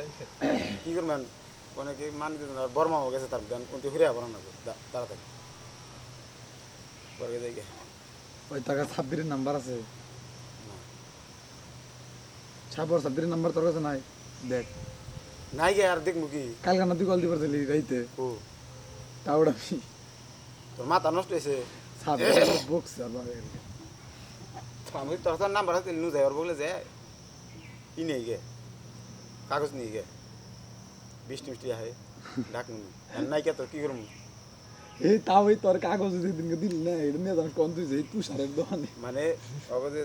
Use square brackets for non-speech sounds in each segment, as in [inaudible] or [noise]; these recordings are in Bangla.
[coughs] কি করবেন? অনেকে মান আর বর্মা হয়ে গেছে তার গান কোনটি ঘুরে আবার না তাড়াতাড়ি। পরে যাই ওই টাকা নাম্বার আছে। সাবর সাব্বিরের নাম্বার তোর কাছে নাই? দেখ। নাই গে আর দেখব কি? কালকে না তুই কল দিবার দিলি রাইতে? ও। তাওড়া আমি তোর মাথা নষ্ট হয়েছে আর বাবা তো আমি তোর নাম্বার হাতে নু যাই ওর বলে যে কি নিয়ে গে। কাগজ নিয়ে গে বৃষ্টি মিষ্টি আহে ডাক নুনি আর নাই কে করব? এই তাও এই তোর কাগজ যেদিনকে দিল না এটা নিয়ে যাস কোন তুই তুষারের দোকানে। মানে অবধি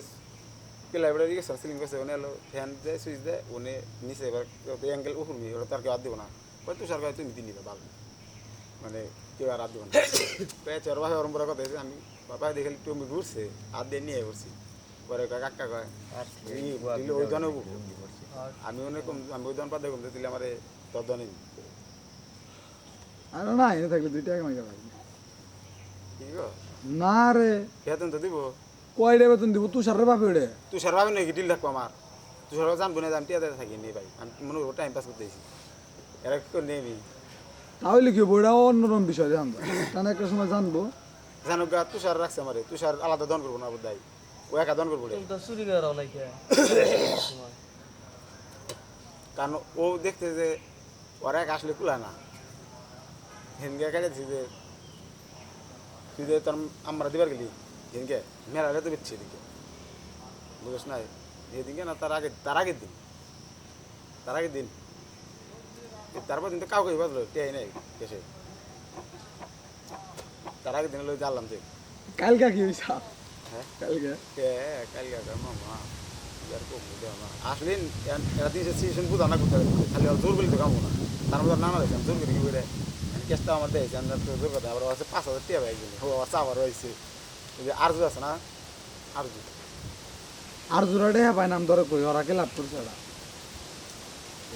কি লাইব্রেরি গেছে সিলিং করছে ওনে হলো ফ্যান দেয় সুইচ দেয় ওনে নিচে এবার অ্যাঙ্গেল উঠবি ওটা তার কেউ আর দিব না। ওই তুষার গায়ে তুমি দিন নিবে ভালো মানে কেউ আর আর দিব না। পেয়েছে ওর বাসায় ওরম কথা আমি বাবা দেখে আমি ঘুরছে আর দিয়ে নিয়ে ঘুরছি। পরে কয় কাকা কয় ই, দিলে ওই উঠবো। আমি অনেক আমি ওই দন পাতে কমতে দিলে আমার তোর আর না এনে থাকলে দুই টাকা মাইকা গো? না রে। বেতন তো দিব। কয়টা বেতন দিব? তুষারের বাপে ওড়ে তুষার ভাবে নাকি ডিল থাকব আমার? তুষার জানব না আমি টিয়াতে থাকি নি ভাই। আমি মনে করব টাইম পাস করতে এসেছি। এরা কি করে নেই তাহলে কি হব? এটা অন্যরকম বিষয় জানব। কারণ একটা সময় জানব। জানো গা তুষার রাখছে আমারে। তুষার আলাদা দন করব না বোধ ও একা দন করব চুরি কারণ ও দেখতে যে ওরা এক আসলে কুলা না। হেনকে কাটাচ্ছি যে তুই যে তোর আমরা দিবার গেলি হেনকে মেলালে তো বেচছি এদিকে। বুঝিস না এদিকে না তার আগে তার আগের দিন। তার আগের দিন। তারপর দিন তো কাউকে বাজলো টেই নেই এসে। তার আগের দিন হলো জানলাম যে কালকা কি হয়েছে মামা। ইয়ার কম বুঝে না করতে খালি আর জোর বলি তো কামো না। তার মধ্যে নানা রয়েছে জোর করে কি করে কেসটা আমার দিয়েছে আমরা তো জোর কথা আবার আছে পাঁচ হাজার টিয়া ভাই গেলে রয়েছে। যে আরজু আছে না? আরজু। আর জোড়াটা হ্যাঁ নাম ধরে কই ওরা কে লাভ করছে ওরা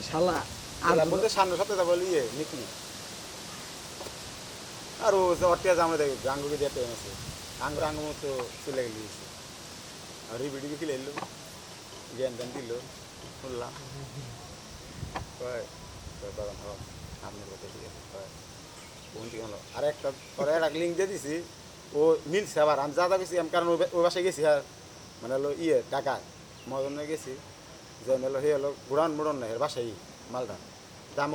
শালা আর বলতে সামনে সপ্তাহে বলি ইয়ে নিকলি আর ও অটিয়া জামে দেখি গাঙ্গুকে দিয়ে ট্রেন আছে রিবিডি বিকিলে এলো জ্ঞান জ্ঞান দিল শুনলাম কয় কয় বাগান আপনার কথা ঠিক আছে আর একটা পরে একটা লিঙ্ক দিয়ে দিছি ও মিলছে আবার আমি যা গেছি আমি কারণ ওই- বাসায় গেছি আর মানে হলো ইয়ে ঢাকায় মদনে গেছি যে হলো হে হলো ঘুরান মুড়ন না এর বাসায় মালটা দাম